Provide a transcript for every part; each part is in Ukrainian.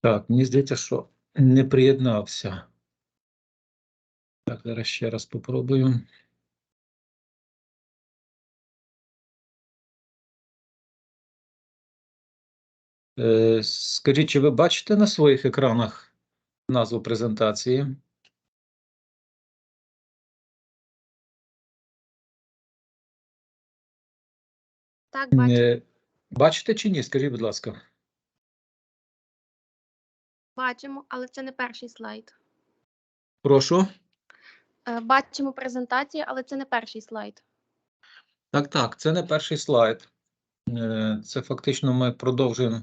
Так, мені здається, що не приєднався. Так, зараз ще раз попробую. Е, Скажіть, чи ви бачите на своїх екранах назву презентації? Так, бачу. Е, Бачите чи ні? Скажіть, будь ласка. Бачимо, але це не перший слайд. Прошу. Е, Бачимо презентацію, але це не перший слайд. Так, так, це не перший слайд. Е, Це фактично ми продовжуємо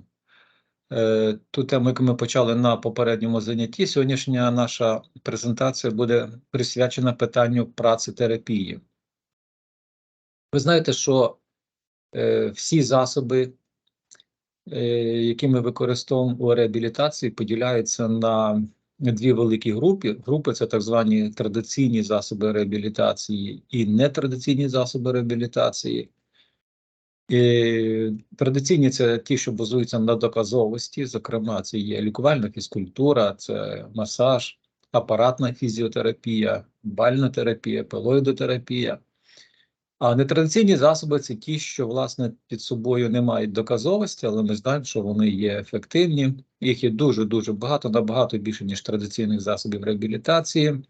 е, ту тему, яку ми почали на попередньому занятті. Сьогоднішня наша презентація буде присвячена питанню працетерапії. Ви знаєте, що всі засоби, які ми використовуємо у реабілітації, поділяються на дві великі групи. Групи це так звані традиційні засоби реабілітації і нетрадиційні засоби реабілітації. І традиційні це ті, що базуються на доказовості, зокрема, це є лікувальна фізкультура, це масаж, апаратна фізіотерапія, бальна терапія, пелоїдотерапія. А нетрадиційні засоби це ті, що власне під собою не мають доказовості, але ми знаємо, що вони є ефективні. Їх є дуже дуже багато, набагато більше ніж традиційних засобів реабілітації.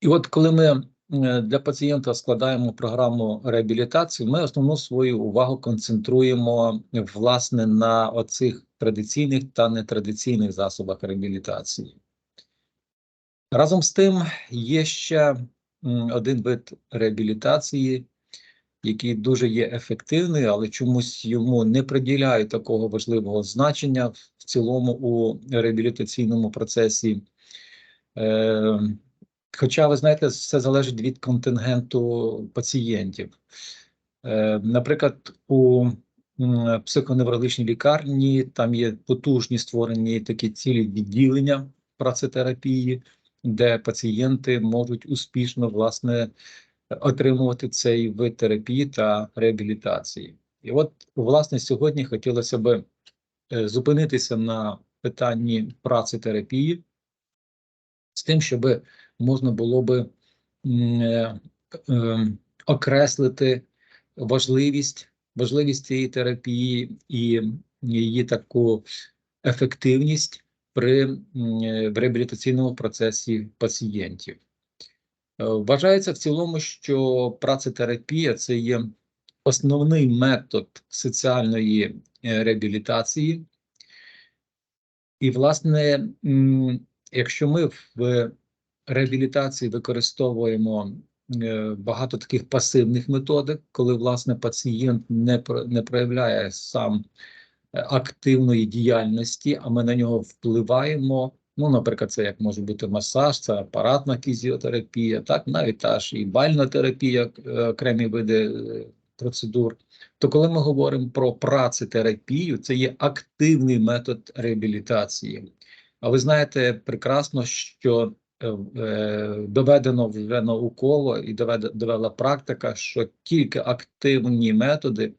І от коли ми е, для пацієнта складаємо програму реабілітації, ми основну свою увагу концентруємо власне на оцих традиційних та нетрадиційних засобах реабілітації. Разом з тим є ще один вид реабілітації, який дуже є ефективний, але чомусь йому не приділяють такого важливого значення в цілому у реабілітаційному процесі. Е, Хоча, ви знаєте, все залежить від контингенту пацієнтів. Е, Наприклад, у психоневрологічній лікарні там є потужні створені такі цілі відділення працетерапії, де пацієнти можуть успішно власне отримувати цей вид терапії та реабілітації. І от, власне, сьогодні хотілося б е, зупинитися на питанні працетерапії з тим, щоб можна було би е, е, окреслити важливість, важливість цієї терапії і її таку ефективність при е, в реабілітаційному процесі пацієнтів. Е, Вважається в цілому, що працетерапія це є основний метод соціальної е, реабілітації. І, власне, якщо ми в реабілітації використовуємо багато таких пасивних методик, коли власне пацієнт не не проявляє сам активної діяльності, а ми на нього впливаємо. Ну, наприклад, це як може бути масаж, це апаратна фізіотерапія, так навіть та ж і бальна терапія, е, окремі види е, процедур. То коли ми говоримо про працетерапію, це є активний метод реабілітації. А ви знаєте прекрасно, що е, е, доведено вже науково і довела практика, що тільки активні методи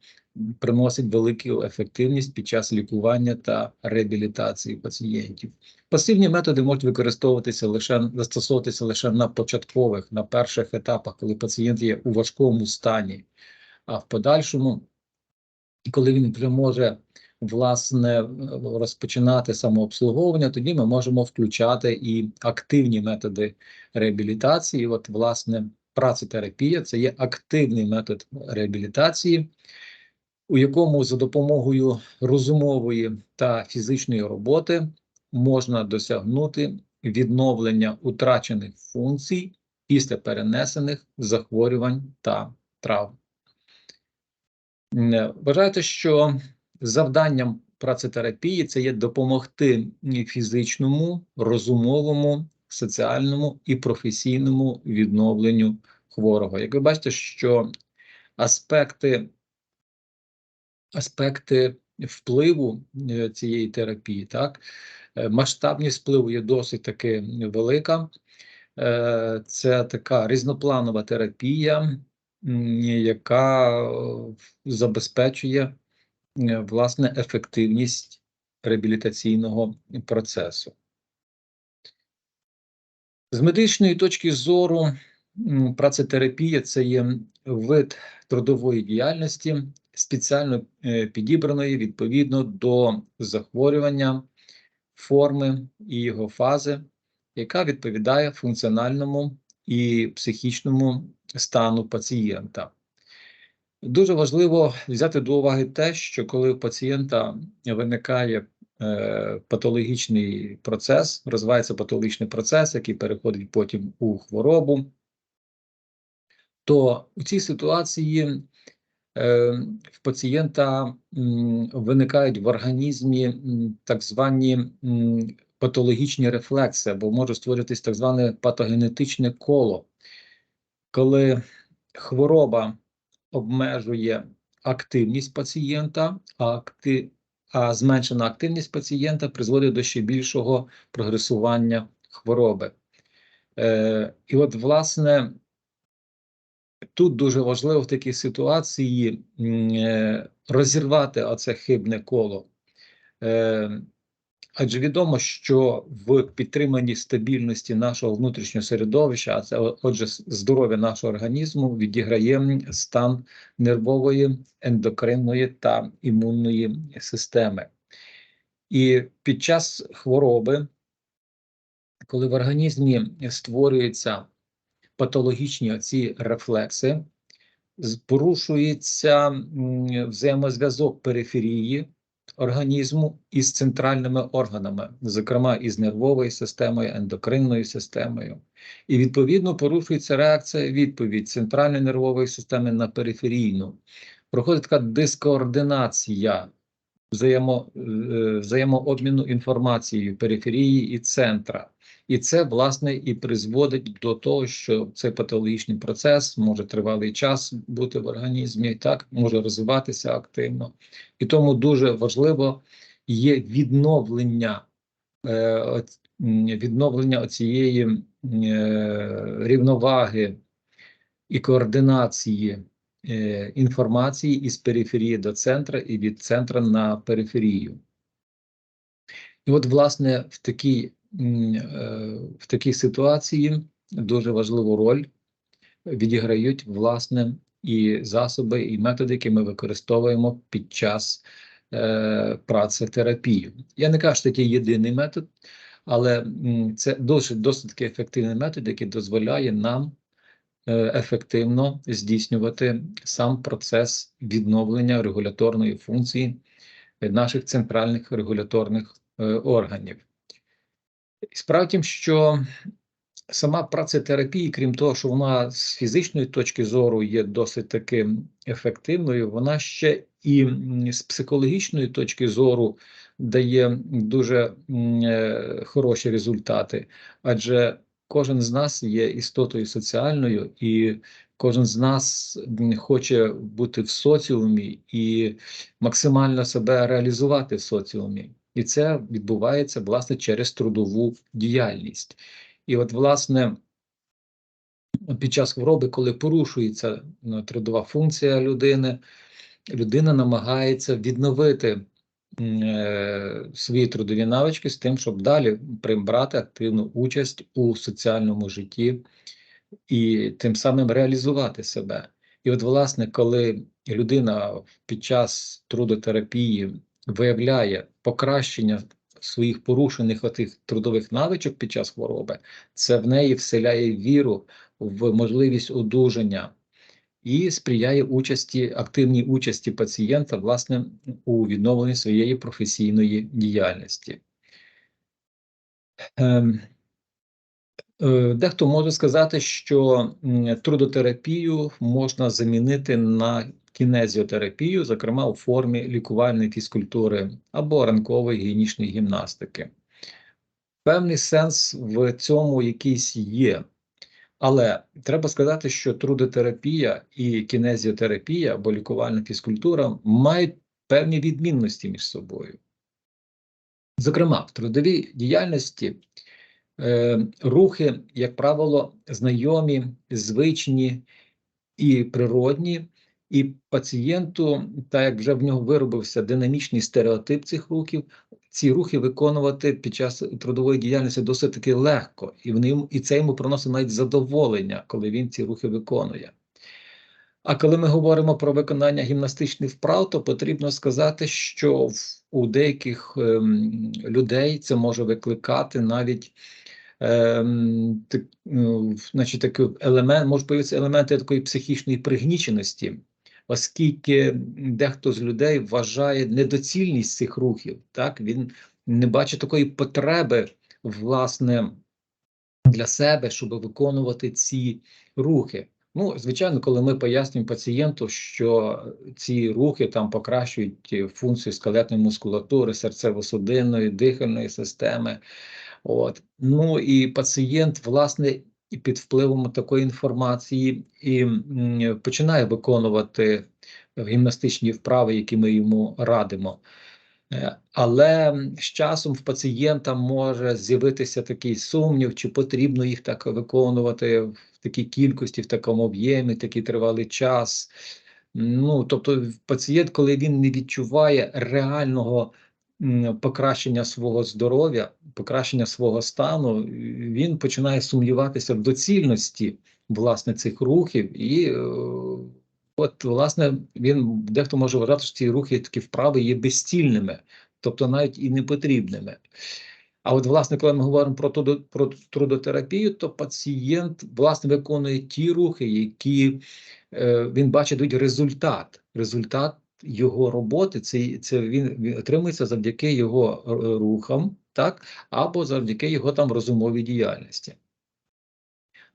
приносять велику ефективність під час лікування та реабілітації пацієнтів. Пасивні методи можуть використовуватися лише застосовуватися лише на початкових, на перших етапах, коли пацієнт є у важкому стані, а в подальшому, коли він вже може власне розпочинати самообслуговування, тоді ми можемо включати і активні методи реабілітації. От, власне, працетерапія це є активний метод реабілітації, у якому за допомогою розумової та фізичної роботи можна досягнути відновлення утрачених функцій після перенесених захворювань та травм. Е, Вважаєте, що завданням працетерапії це є допомогти фізичному, розумовому, соціальному і професійному відновленню хворого. Як ви бачите, що аспекти, аспекти впливу е, цієї терапії, так, е, масштабність впливу є досить таки велика. Е, Це така різнопланова терапія, яка забезпечує власне ефективність реабілітаційного процесу. З медичної точки зору, працетерапія це є вид трудової діяльності, спеціально е, підібраної відповідно до захворювання, форми і його фази, яка відповідає функціональному і психічному стану пацієнта. Дуже важливо взяти до уваги те, що коли у пацієнта виникає е, патологічний процес, розвивається патологічний процес, який переходить потім у хворобу, то у цій ситуації в пацієнта виникають в організмі так звані патологічні рефлекси, або може створитись так зване патогенетичне коло, коли хвороба обмежує активність пацієнта, а, акти... а зменшена активність пацієнта призводить до ще більшого прогресування хвороби. Е, і от, власне, тут дуже важливо в такій ситуації е, розірвати оце хибне коло. Е, Адже відомо, що в підтриманні стабільності нашого внутрішнього середовища, а це отже, здоров'я нашого організму, відіграє стан нервової, ендокринної та імунної системи. І під час хвороби, коли в організмі створюються патологічні ці рефлекси, порушується взаємозв'язок периферії організму із центральними органами, зокрема із нервовою системою, ендокринною системою. І відповідно порушується реакція відповідь центральної нервової системи на периферійну. Проходить така дискоординація взаємо, е, взаємообміну інформацією периферії і центра. І це, власне, і призводить до того, що цей патологічний процес може тривалий час бути в організмі, так може розвиватися активно. І тому дуже важливо є відновлення, е, відновлення цієї е, рівноваги і координації е, інформації із периферії до центра і від центра на периферію. І от, власне, в такій, в такій ситуації дуже важливу роль відіграють, власне, і засоби, і методи, які ми використовуємо під час е, працетерапії. Я не кажу, що це єдиний метод, але це досить, досить ефективний метод, який дозволяє нам е, ефективно здійснювати сам процес відновлення регуляторної функції е, наших центральних регуляторних е, органів. Справа в що сама працетерапія, крім того, що вона з фізичної точки зору є досить таки ефективною, вона ще і з психологічної точки зору дає дуже е, хороші результати, адже кожен з нас є істотою соціальною, і кожен з нас хоче бути в соціумі і максимально себе реалізувати в соціумі. І це відбувається власне через трудову діяльність. І от, власне, під час хвороби, коли порушується ну, трудова функція людини, людина намагається відновити е, свої трудові навички з тим, щоб далі брати активну участь у соціальному житті і тим самим реалізувати себе. І от, власне, коли людина під час трудотерапії виявляє покращення своїх порушених отих трудових навичок під час хвороби, це в неї вселяє віру в можливість одужання і сприяє участі, активній участі пацієнта власне у відновленні своєї професійної діяльності. Ем, е, Дехто може сказати, що трудотерапію можна замінити на кінезіотерапію, зокрема у формі лікувальної фізкультури або ранкової гігієнічної гімнастики. Певний сенс в цьому якийсь є. Але треба сказати, що трудотерапія і кінезіотерапія або лікувальна фізкультура мають певні відмінності між собою. Зокрема, в трудовій діяльності е, рухи, як правило, знайомі, звичні і природні, І пацієнту, так як вже в нього виробився динамічний стереотип цих рухів, ці рухи виконувати під час трудової діяльності досить таки легко, і вони йому- і це йому приносить навіть задоволення, коли він ці рухи виконує. А коли ми говоримо про виконання гімнастичних вправ, то потрібно сказати, що в- у деяких ем, людей це може викликати навіть ем, так, ну, значить, такий елемент, може появитися елементи такої психічної пригніченості, оскільки дехто з людей вважає недоцільність цих рухів, так він не бачить такої потреби, власне, для себе, щоб виконувати ці рухи. Ну, звичайно, коли ми пояснюємо пацієнту, що ці рухи там покращують функцію скелетної мускулатури, серцево-судинної, дихальної системи. От. Ну і пацієнт, власне, і під впливом такої інформації і починає виконувати гімнастичні вправи, які ми йому радимо. Е, Але з часом в пацієнта може з'явитися такий сумнів, чи потрібно їх так виконувати в такій кількості, в такому об'ємі, такий тривалий час. Ну, тобто, пацієнт, коли він не відчуває реального покращення свого здоров'я, покращення свого стану, він починає сумніватися в доцільності власне цих рухів і. е, От, власне, він дехто може вважати, що ці рухи такі вправи є безцільними, тобто навіть і непотрібними. А от, власне, коли ми говоримо про, про трудотерапію, то пацієнт власне виконує ті рухи, які е, він бачить результат. Результат його роботи це, це він, він отримується завдяки його е, рухам, так, або завдяки його там розумовій діяльності.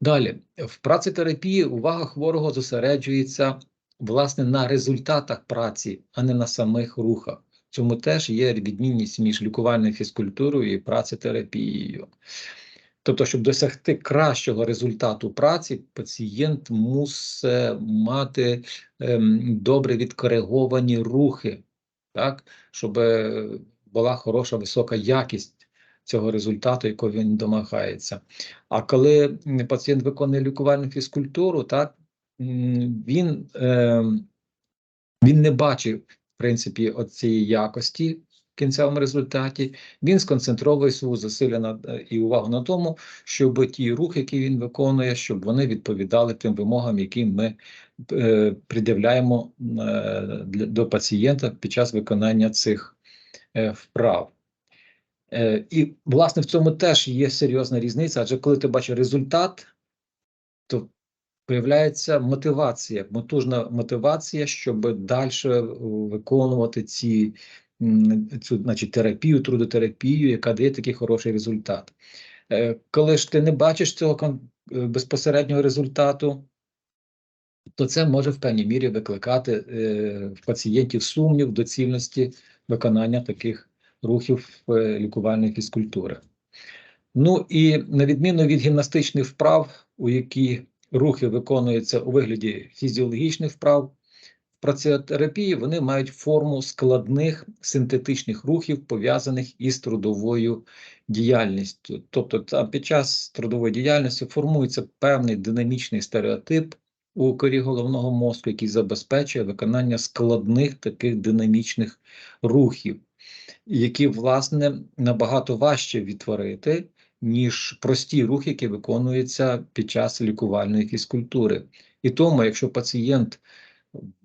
Далі, в працетерапії увага хворого зосереджується власне на результатах праці, а не на самих рухах. Цьому теж є відмінність між лікувальною фізкультурою і працетерапією. Тобто, щоб досягти кращого результату праці, пацієнт мусить мати ем, добре відкориговані рухи, так, щоб е, була хороша висока якість цього результату, якого він домагається. А коли пацієнт виконує лікувальну фізкультуру, так він, е, він не бачив, в принципі, цієї якості в кінцевому результаті. Він сконцентровує свою зусилля на, і увагу на тому, щоб ті рухи, які він виконує, щоб вони відповідали тим вимогам, які ми е, пред'являємо е, для, до пацієнта під час виконання цих вправ. Е, І, власне, в цьому теж є серйозна різниця, адже коли ти бачиш результат, то появляється мотивація, мотужна мотивація, щоб далі виконувати ці, цю значить, терапію, трудотерапію, яка дає такий хороший результат. Е, Коли ж ти не бачиш цього е, безпосереднього результату, то це може в певній мірі викликати е, в пацієнтів сумнів доцільності виконання таких рухів е, лікувальної фізкультури. Ну і на відміну від гімнастичних вправ, у які рухи виконуються у вигляді фізіологічних вправ, в працетерапії вони мають форму складних синтетичних рухів, пов'язаних із трудовою діяльністю. Тобто, там під час трудової діяльності формується певний динамічний стереотип у корі головного мозку, який забезпечує виконання складних таких динамічних рухів, які, власне, набагато важче відтворити, ніж прості рухи, які виконуються під час лікувальної фізкультури. І тому, якщо пацієнт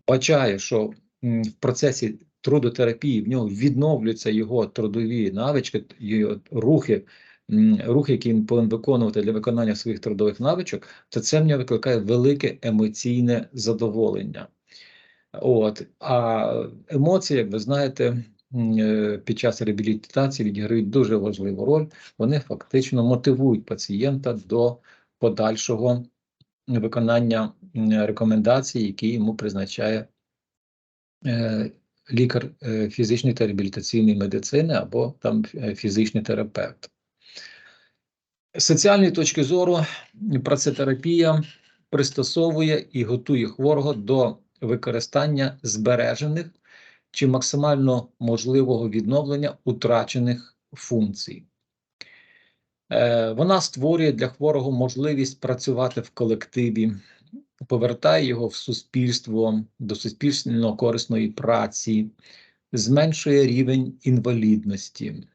бачає, що в процесі трудотерапії в нього відновлюються його трудові навички, його рухи, м, рухи, які він повинен виконувати для виконання своїх трудових навичок, то це в викликає велике емоційне задоволення. От, а емоції, як ви знаєте, е, під час реабілітації відіграють дуже важливу роль. Вони фактично мотивують пацієнта до подальшого виконання рекомендацій, які йому призначає е, лікар е, фізичної та реабілітаційної медицини або там фізичний терапевт. З соціальної точки зору працетерапія пристосовує і готує хворого до використання збережених чи максимально можливого відновлення утрачених функцій. Е, Вона створює для хворого можливість працювати в колективі, повертає його в суспільство до суспільно корисної праці, зменшує рівень інвалідності.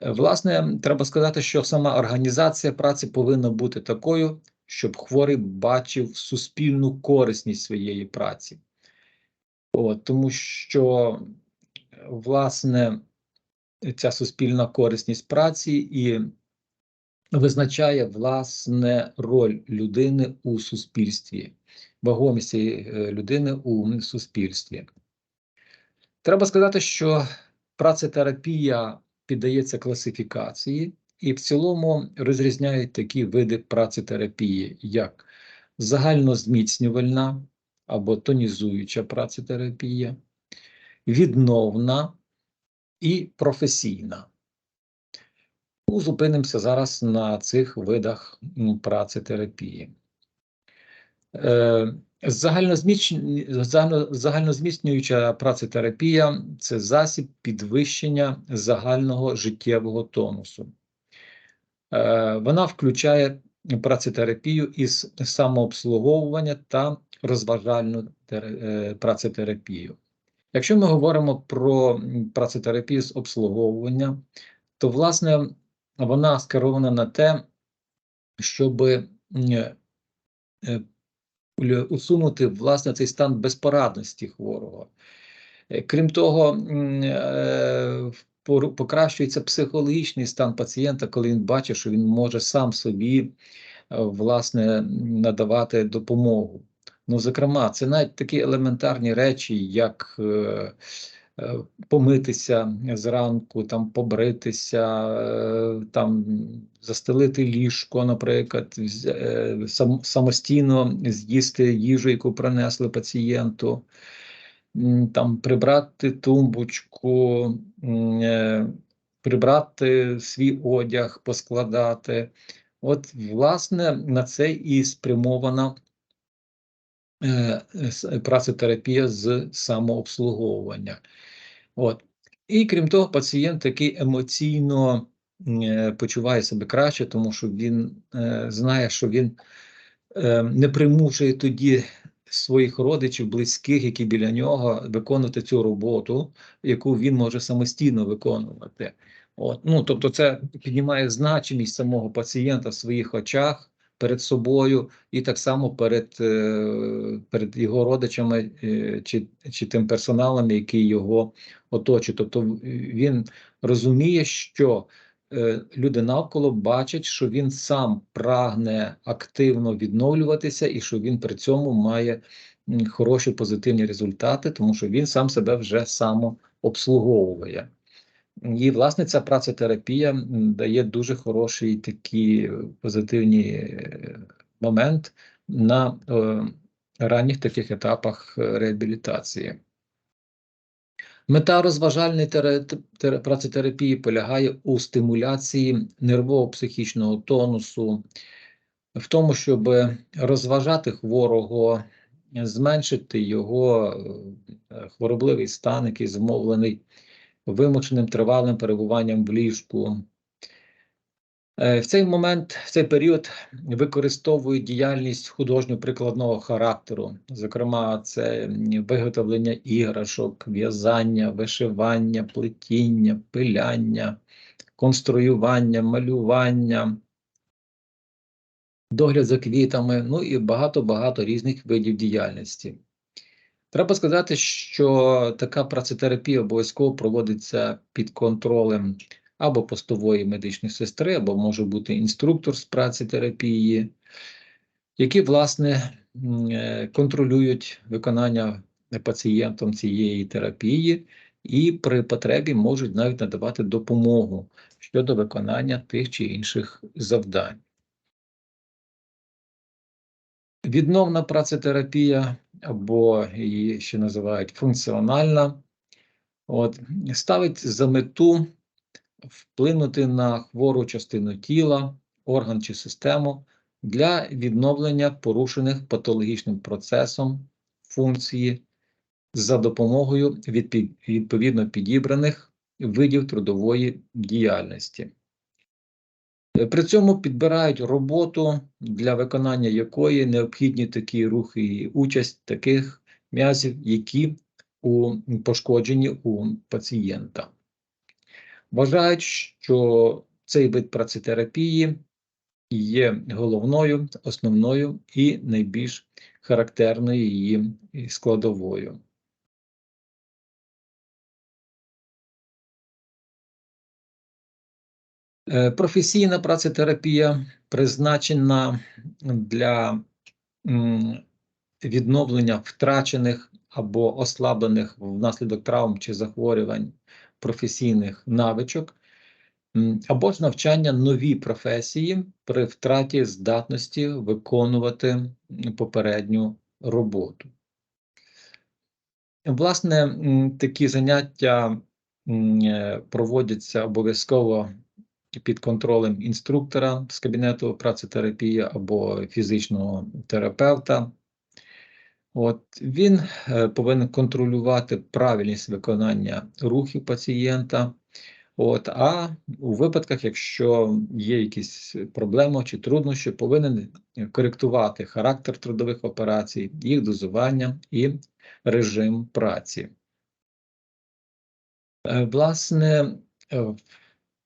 Власне, треба сказати, що сама організація праці повинна бути такою, щоб хворий бачив суспільну корисність своєї праці. От, тому що, власне, ця суспільна корисність праці і визначає власне роль людини у суспільстві, вагомість е, людини у суспільстві. Треба сказати, що працетерапія піддається класифікації, і в цілому розрізняють такі види працетерапії, як загальнозміцнювальна або тонізуюча працетерапія, відновна і професійна. Ну, Зупинимося зараз на цих видах м, працетерапії. Е, Загальнозміцнююча працетерапія це засіб підвищення загального життєвого тонусу. Е, Вона включає працетерапію із самообслуговування та розважальну е, працетерапію. Якщо ми говоримо про працетерапію з обслуговування, то власне вона скерована на те, щоб е, усунути власне цей стан безпорадності хворого. Е, Крім того, е, покращується психологічний стан пацієнта, коли він бачить, що він може сам собі е, власне надавати допомогу. Ну, зокрема, це навіть такі елементарні речі, як помитися зранку, там побритися, е, там застелити ліжко, наприклад, е, сам, самостійно з'їсти їжу, яку принесли пацієнту, там прибрати тумбочку, е, прибрати свій одяг, поскладати. От, власне, на це і спрямована е, працетерапія з самообслуговування. От. І крім того, пацієнт такий емоційно е, почуває себе краще, тому що він е, знає, що він е, не примушує тоді своїх родичів, близьких, які біля нього, виконувати цю роботу, яку він може самостійно виконувати. От. Ну, тобто, це піднімає значимість самого пацієнта в своїх очах перед собою і так само перед, е, перед його родичами е, чи, чи тим персоналом, який його оточує. Тобто він розуміє, що е, люди навколо бачать, що він сам прагне активно відновлюватися, і що він при цьому має хороші позитивні результати, тому що він сам себе вже самообслуговує. І, власне, ця працетерапія дає дуже хороший такий позитивний е, момент на е, ранніх таких етапах е, реабілітації. Мета розважальної працетерапії полягає у стимуляції нервово-психічного тонусу, в тому, щоб розважати хворого, зменшити його е, хворобливий стан, який зумовлений вимушеним тривалим перебуванням в ліжку. Е, В цей момент, в цей період використовують діяльність художньо-прикладного характеру. Зокрема, це виготовлення іграшок, в'язання, вишивання, плетіння, пиляння, конструювання, малювання, догляд за квітами, ну і багато-багато різних видів діяльності. Треба сказати, що така працетерапія обов'язково проводиться під контролем або постової медичної сестри, або може бути інструктор з працетерапії, які, власне, е, контролюють виконання пацієнтом цієї терапії і при потребі можуть навіть надавати допомогу щодо виконання тих чи інших завдань. Відновна працетерапія, або її ще називають функціональна, от, ставить за мету вплинути на хвору частину тіла, орган чи систему для відновлення порушених патологічним процесом функції за допомогою відповідно підібраних видів трудової діяльності. При цьому підбирають роботу, для виконання якої необхідні такі рухи і участь таких м'язів, які у пошкоджені у пацієнта. Вважають, що цей вид працетерапії є головною, основною і найбільш характерною її складовою. Професійна працетерапія призначена для відновлення втрачених або ослаблених внаслідок травм чи захворювань професійних навичок, або ж навчання новій професії при втраті здатності виконувати попередню роботу. Власне, такі заняття е, проводяться обов'язково під контролем інструктора з кабінету працетерапії або фізичного терапевта. От він е, повинен контролювати правильність виконання рухів пацієнта. От, а у випадках, якщо є якісь проблеми чи труднощі, повинен коректувати характер трудових операцій, їх дозування і режим праці. Е, Власне, е,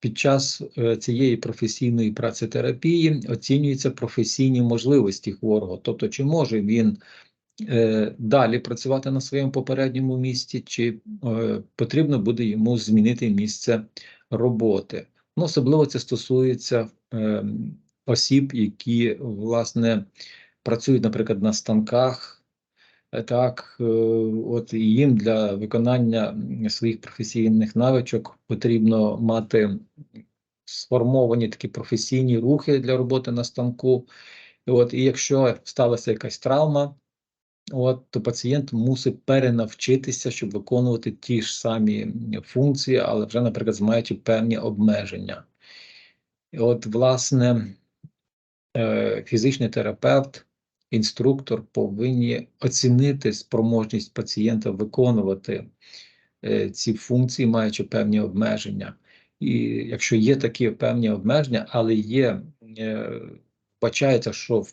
під час е, цієї професійної працетерапії оцінюються професійні можливості хворого, тобто чи може він е, далі працювати на своєму попередньому місці, чи е, потрібно буде йому змінити місце роботи. Ну, особливо це стосується осіб, які власне працюють, наприклад, на станках. Так, е, от їм для виконання своїх професійних навичок потрібно мати сформовані такі професійні рухи для роботи на станку. От, і якщо сталася якась травма, от, то пацієнт мусить перенавчитися, щоб виконувати ті ж самі функції, але вже, наприклад, маючи певні обмеження. І от, власне, е, фізичний терапевт, інструктор повинні оцінити спроможність пацієнта виконувати е, ці функції, маючи певні обмеження. І якщо є такі певні обмеження, але є, е, вбачається, що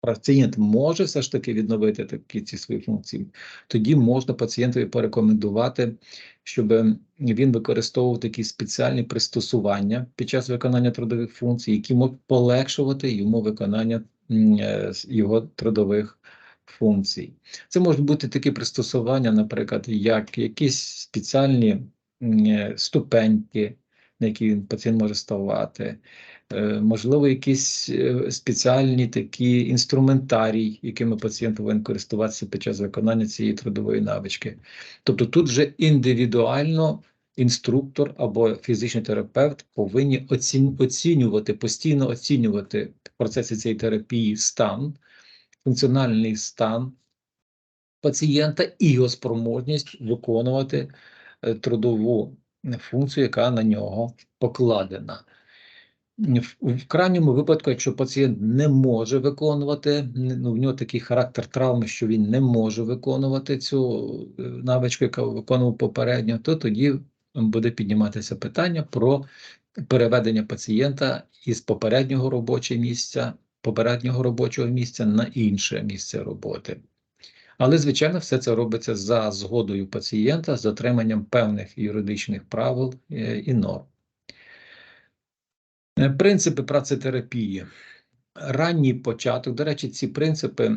пацієнт може все ж таки відновити такі ці свої функції, тоді можна пацієнтові порекомендувати, щоб він використовував такі спеціальні пристосування під час виконання трудових функцій, які можуть полегшувати йому виконання його трудових функцій. Це можуть бути такі пристосування, наприклад, як якісь спеціальні е, ступеньки, на які він пацієнт може ставати, Е, можливо, якісь е, спеціальні такі інструментарій, якими пацієнт повинен користуватися під час виконання цієї трудової навички. Тобто тут вже індивідуально інструктор або фізичний терапевт повинні оцін- оцінювати, постійно оцінювати в процесі цієї терапії стан, функціональний стан пацієнта і його спроможність виконувати е, трудову функцію, яка на нього покладена. В, в крайньому випадку, якщо пацієнт не може виконувати, ну, в нього такий характер травми, що він не може виконувати цю е, навичку, яку виконував попередньо, то тоді буде підніматися питання про переведення пацієнта із попереднього робочого місця, попереднього робочого місця на інше місце роботи. Але, звичайно, все це робиться за згодою пацієнта, з дотриманням певних юридичних правил е, і норм. Е, Принципи працетерапії. Ранній початок. До речі, ці принципи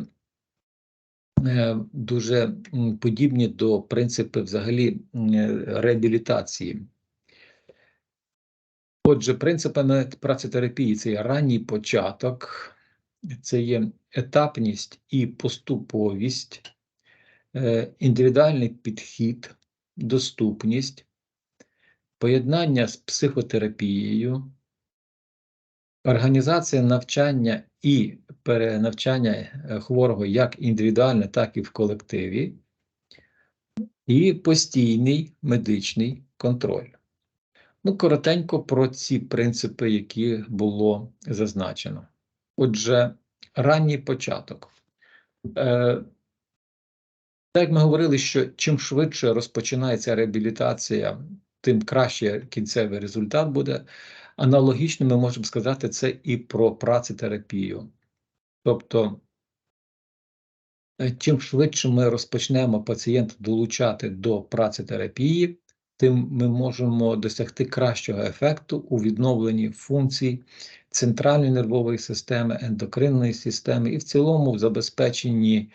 дуже подібні до принципів взагалі е, реабілітації. Отже, принципами працетерапії це є ранній початок, це є етапність і поступовість, е, індивідуальний підхід, доступність, поєднання з психотерапією, організація навчання і перенавчання е, хворого як індивідуально, так і в колективі, і постійний медичний контроль. Ну, коротенько про ці принципи, які було зазначено. Отже, ранній початок. Е, так як ми говорили, що чим швидше розпочинається реабілітація, тим краще кінцевий результат буде. Аналогічно ми можемо сказати це і про працетерапію. Тобто, е, чим швидше ми розпочнемо пацієнта долучати до працетерапії, тим ми можемо досягти кращого ефекту у відновленні функцій центральної нервової системи, ендокринної системи і в цілому в забезпеченні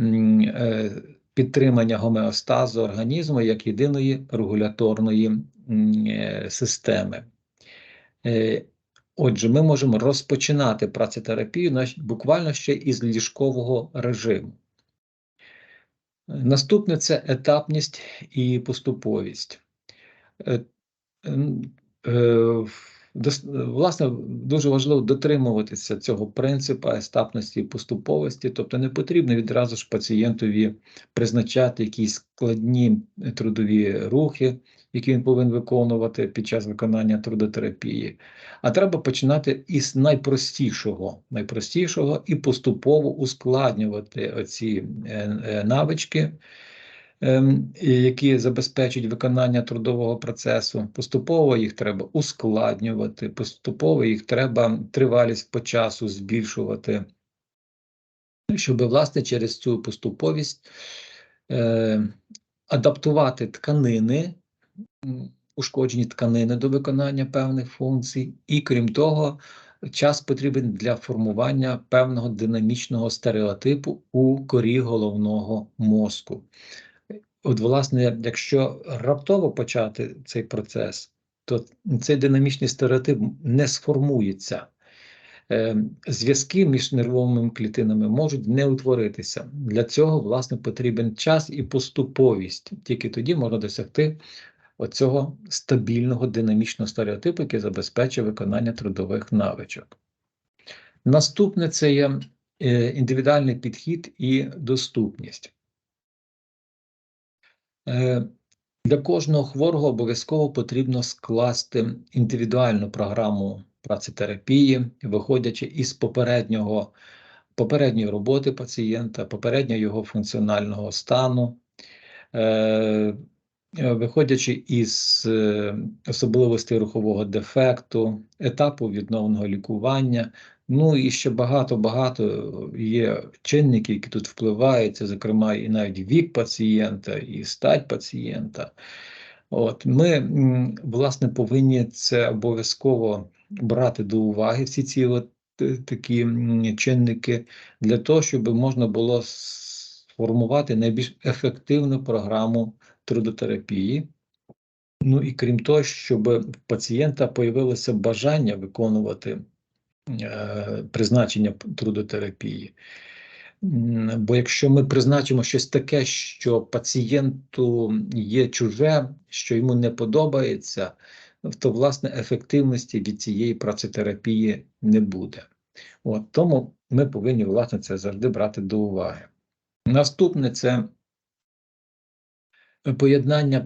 е, підтримання гомеостазу організму як єдиної регуляторної е, системи. Отже, ми можемо розпочинати працетерапію буквально ще із ліжкового режиму. Наступне це етапність і поступовість. Е, е, Власне, дуже важливо дотримуватися цього принципу етапності і поступовості, тобто не потрібно відразу ж пацієнтові призначати якісь складні трудові рухи, які він повинен виконувати під час виконання трудотерапії. А треба починати із найпростішого, найпростішого і поступово ускладнювати оці е, е, навички, ем, які забезпечують виконання трудового процесу. Поступово їх треба ускладнювати, поступово їх треба тривалість по часу збільшувати, щоб власне через цю поступовість е, адаптувати тканини, ушкоджені тканини до виконання певних функцій, і крім того, час потрібен для формування певного динамічного стереотипу у корі головного мозку. От, власне, якщо раптово почати цей процес, то цей динамічний стереотип не сформується. Е, Зв'язки між нервовими клітинами можуть не утворитися. Для цього, власне, потрібен час і поступовість. Тільки тоді можна досягти оцього стабільного динамічного стереотипу, який забезпечує виконання трудових навичок. Наступне це є е, індивідуальний підхід і доступність. Е, Для кожного хворого обов'язково потрібно скласти індивідуальну програму працетерапії, виходячи із попереднього, попередньої роботи пацієнта, попереднього його функціонального стану, е, виходячи із е, особливостей рухового дефекту, етапу відновного лікування. Ну і ще багато-багато є чинників, які тут впливають, це, зокрема, і навіть вік пацієнта, і стать пацієнта. От ми, власне, повинні це обов'язково брати до уваги, всі ці от е, такі чинники, для того, щоб можна було сформувати найбільш ефективну програму трудотерапії. Ну і крім того, щоб в пацієнта появилося бажання виконувати е, призначення трудотерапії. Бо якщо ми призначимо щось таке, що пацієнту є чуже, що йому не подобається, то власне ефективності від цієї працетерапії не буде. От тому ми повинні власне це завжди брати до уваги. Наступне це поєднання